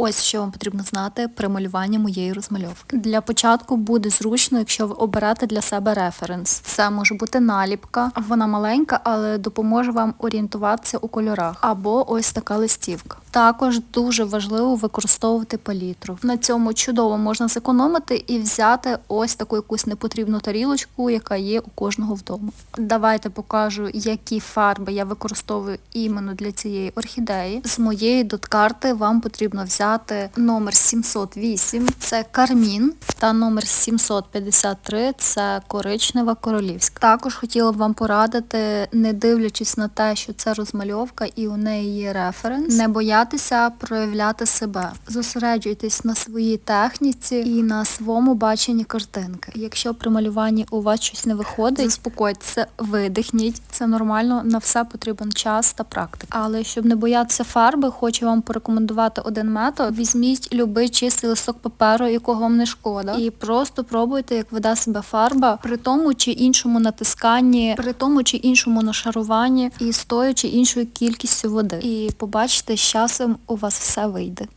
Ось що вам потрібно знати при малюванні моєї розмальовки. Для початку буде зручно, якщо ви оберете для себе референс. Це може бути наліпка, вона маленька, але допоможе вам орієнтуватися у кольорах. Або ось така листівка. Також дуже важливо використовувати палітру. На цьому чудово можна зекономити і взяти ось таку якусь непотрібну тарілочку, яка є у кожного вдома. Давайте покажу, які фарби я використовую іменно для цієї орхідеї. З моєї доткарти вам потрібно взяти номер 708, це кармін, та номер 753 це коричнева королівська. Також хотіла б вам порадити, не дивлячись на те, що це розмальовка і у неї є референс, не боятися проявляти себе. Зосереджуйтесь на своїй техніці і на своєму баченні картинки. Якщо при малюванні у вас щось не виходить, заспокойтеся, видихніть. Це нормально, на все потрібен час та практика. Але щоб не боятися фарби, хочу вам порекомендувати один метод. Візьміть любий чистий листок паперу, якого вам не шкода, і просто пробуйте, як веде себе фарба при тому чи іншому натисканні, при тому чи іншому нашаруванні і з тою чи іншою кількістю води. І побачите, з часом у вас все вийде.